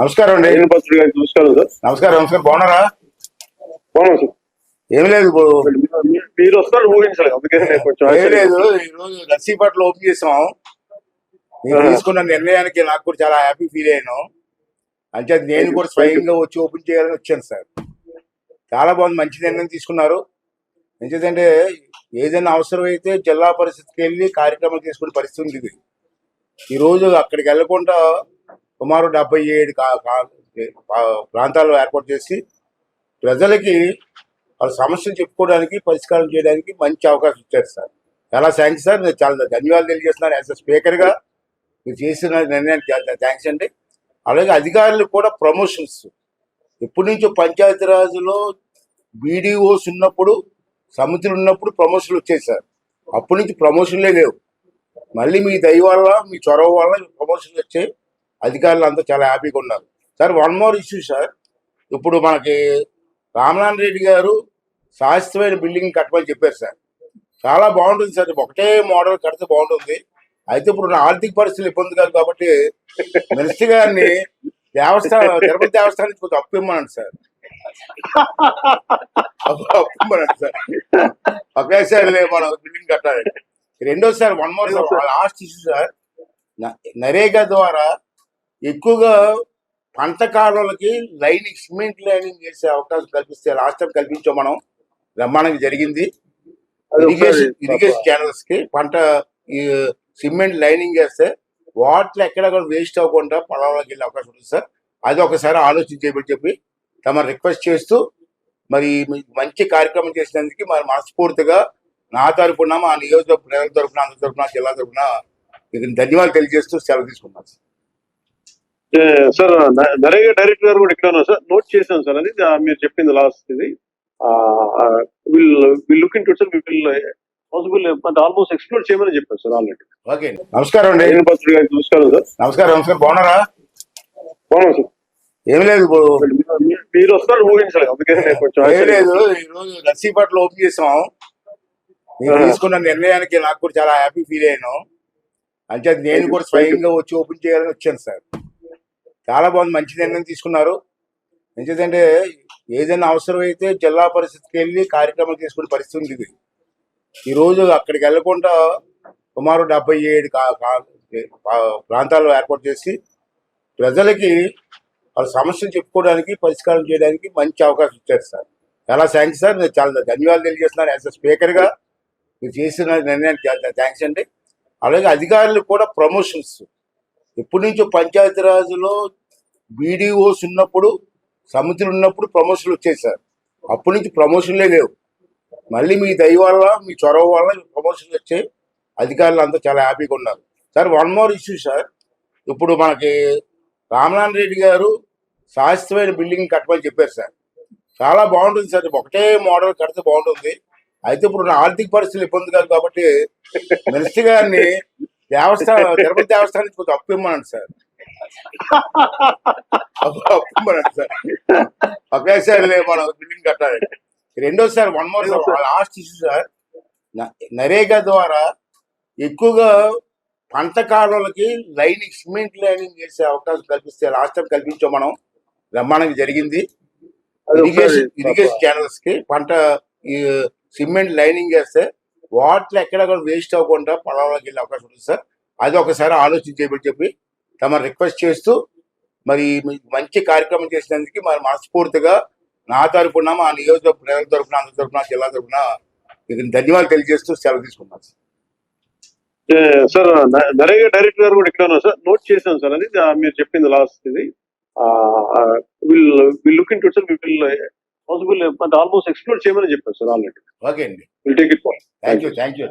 నమస్కారం అండి. నమస్కారం సార్. నమస్కారం నమస్కారం. బాగున్నారా? బాగున్నాం సార్. ఏం లేదు ఇప్పుడు. మీరు- వస్తారు నేను కొంచెం ఏం లేదు. ఈ రోజు నర్సీపట్లో ఓపెన్ చేసాం నేను. తీసుకున్న నిర్ణయానికి నాకు కూడా చాలా హ్యాపీ ఫీల్ అయ్యాను. అంటే నేను కూడా స్వయంగా వచ్చి ఓపెన్ చేయాలని వచ్చాను సార్. చాలా బాగుంది. మంచి నిర్ణయం తీసుకున్నారు. ఎందుకంటే ఏదైనా అవసరమైతే జిల్లా పరిస్థితికి వెళ్ళి కార్యక్రమం చేసుకునే పరిస్థితి ఉంది ఇది. ఈ రోజు అక్కడికి వెళ్ళకుండా సుమారు డెబ్బై ఏడు ప్రాంతాలు ప్రాంతాల్లో ఏర్పాటు చేసి ప్రజలకి వాళ్ళ సమస్యలు చెప్పుకోవడానికి పరిష్కారం చేయడానికి మంచి అవకాశం ఇచ్చారు సార్. చాలా థ్యాంక్స్ సార్. నేను చాలా ధన్యవాదాలు తెలియజేస్తున్నాను యాజ్ అ స్పీకర్గా. మీరు చేసిన నిర్ణయానికి థ్యాంక్స్ అండి. అలాగే అధికారులకు కూడా ప్రమోషన్స్. ఎప్పటి నుంచో పంచాయతీరాజ్లో బీడీఓస్ ఉన్నప్పుడు సమితులు ఉన్నప్పుడు ప్రమోషన్లు వచ్చాయి సార్. అప్పటి నుంచి ప్రమోషన్లే లేవు. మళ్ళీ మీ దయ వల్ల మీ చొరవ వల్ల ప్రమోషన్లు వచ్చాయి. అధికారులు అంతా చాలా హ్యాపీగా ఉన్నారు. Sir one more issue sir ఇప్పుడు మనకి రామనారాయణ రెడ్డి గారు శాశ్వతమైన బిల్డింగ్ కట్టమని చెప్పారు సార్ చాలా బాగుంటుంది సార్ ఒకటే మోడల్ కడితే బాగుంటుంది. అయితే ఇప్పుడు నా ఆర్థిక పరిస్థితులు ఇబ్బంది కాదు కాబట్టి మినిస్టర్ గారిని దేవస్థానం తిరుపతి దేవస్థానానికి కొంచెం అప్పు ఇమ్మనండి సార్ అప్పు ఇమ్మనండి సార్ ఒకేసారి మనం బిల్డింగ్ కట్టాలి. రెండోసారి one more last issue sir NREGA ద్వారా ఎక్కువగా పంట కాలువలకి లైనింగ్ సిమెంట్ లైనింగ్ చేసే అవకాశం కల్పిస్తే లాస్ట్ టైం కల్పించాం మనం. బ్రహ్మాండంగా జరిగింది. ఇరిగేషన్ ఇరిగేషన్ ఛానల్స్కి పంట ఈ సిమెంట్ లైనింగ్ చేస్తే వాటర్ ఎక్కడ కూడా వేస్ట్ అవ్వకుండా పొలాల్లోకి వెళ్ళే అవకాశం ఉంటుంది సార్. అది ఒకసారి ఆలోచించేయమని చెప్పి తమ రిక్వెస్ట్ చేస్తూ మరి మంచి కార్యక్రమం చేసినందుకు మరి మనస్ఫూర్తిగా నా తరపున మా నియోజకవర్గ ప్రజల తరపున అందరి తరపున జిల్లా తరపున మీకు ధన్యవాదాలు తెలియజేస్తూ సెలవు తీసుకున్నాను సార్. నరేగా డైరెక్టర్ గారు కూడా ఇక్కడ ఉన్నారు సార్? నోట్ చేశాను సార్ అది. మీరు చెప్పింది లాస్ట్ ఇది. Will will look into sir will possible అంటే ఆల్మోస్ట్ ఎక్స్ప్లోర్ చేయమని చెప్పారు సార్ ఆల్రెడీ ఓకే. నమస్కారం అండి. భద్రుడు గారికి నమస్కారం సార్. నమస్కారం నమస్కారం. బాగున్నారా? బాగున్నాం సార్. ఏం లేదు మీరు- వస్తారు ఊహించలేదు. అందుకని నేను కొంచెం ఏం లేదు. ఈ రోజు నర్సీపట్లో ఓపెన్ చేసాం. నేను. తీసుకున్న నిర్ణయానికి నాకు కూడా చాలా హ్యాపీ ఫీల్ అయ్యాను. అంటే నేను కూడా స్వయంగా వచ్చి ఓపెన్ చేయాలని వచ్చాను సార్. చాలా బాగుంది. మంచి నిర్ణయం తీసుకున్నారు. ఎందుకంటే ఏదైనా అవసరమైతే జిల్లా పరిస్థితికి వెళ్ళి కార్యక్రమం చేసుకునే పరిస్థితి ఉంది ఇది. ఈ రోజు అక్కడికి వెళ్ళకుండా సుమారు డెబ్బై ఏడు ప్రాంతాలు ఏర్పాటు చేసి ప్రజలకి వాళ్ళ సమస్యలు చెప్పుకోవడానికి పరిష్కారం చేయడానికి మంచి అవకాశం ఇచ్చారు సార్. చాలా థ్యాంక్స్ సార్. నేను చాలా ధన్యవాదాలు తెలియజేస్తున్నాను యాజ్ అ స్పీకర్గా మీరు చేసిన నిర్ణయానికి థ్యాంక్స్ అండి. అలాగే అధికారులకు కూడా ప్రమోషన్స్ ఎప్పటి నుంచో పంచాయతీరాజ్లో బీడీఓస్ ఉన్నప్పుడు సమితులు ఉన్నప్పుడు ప్రమోషన్లు వచ్చాయి సార్ అప్పటి నుంచి ప్రమోషన్లే లేవు. మళ్ళీ మీ దయ వల్ల మీ చొరవ వల్ల ప్రమోషన్లు వచ్చాయి. అధికారులు అంతా చాలా హ్యాపీగా ఉన్నారు. Sir one more issue sir. ఇప్పుడు మనకి రామనారాయణ రెడ్డి గారు శాశ్వతమైన బిల్డింగ్ కట్టమని చెప్పారు సార్. చాలా బాగుంటుంది సార్. ఒకటే మోడల్ కడితే బాగుంటుంది. అయితే ఇప్పుడు నా ఆర్థిక పరిస్థితులు ఇబ్బంది కాదు కాబట్టి మినిస్టర్ గారిని దేవస్థానం తిరుపతి దేవస్థానం కొంచెం అప్పు ఇమ్మనండి సార్. అప్పు ఇమ్మనండి సార్. ఒకేసారి మనం బిల్డింగ్ కట్టాలి. రెండోసారి one more last issue sir NREGA ద్వారా ఎక్కువగా పంట కాలువలకి లైనింగ్ సిమెంట్ లైనింగ్ చేసే అవకాశం కల్పిస్తే లాస్ట్ టైం కల్పించాం మనం బ్రహ్మాండంగా జరిగింది. ఇరిగేషన్ ఇరిగేషన్ ఛానల్స్కి పంట సిమెంట్ లైనింగ్ చేస్తే వాటిలో ఎక్కడ కూడా వేస్ట్ అవ్వకుండా పొలంలోకి వెళ్ళే అవకాశం ఉంటుంది సార్. అది ఒకసారి ఆలోచించేయమని చెప్పి తమ రిక్వెస్ట్ చేస్తూ మరి మంచి కార్యక్రమం చేసినందుకు మరి మనస్ఫూర్తిగా నా తరపున మా నియోజక ప్రజల తరపున అందరి తరపున జిల్లా తరపున మీకు ధన్యవాదాలు తెలియజేస్తూ సెలవు తీసుకున్నాను సార్. సార్ న- నరేగా డైరెక్టర్ గారు కూడా ఇక్కడ సార్. నోట్ చేశాను సార్ అది. మీరు చెప్పింది లాస్ట్ ఇది. Will will look into sir will possible అంటే ఆల్మోస్ట్ ఎక్స్ప్లోర్ చేయమని చెప్పారు సార్ ఆల్రెడీ. ఓకే అండి. Will take it thank you thank you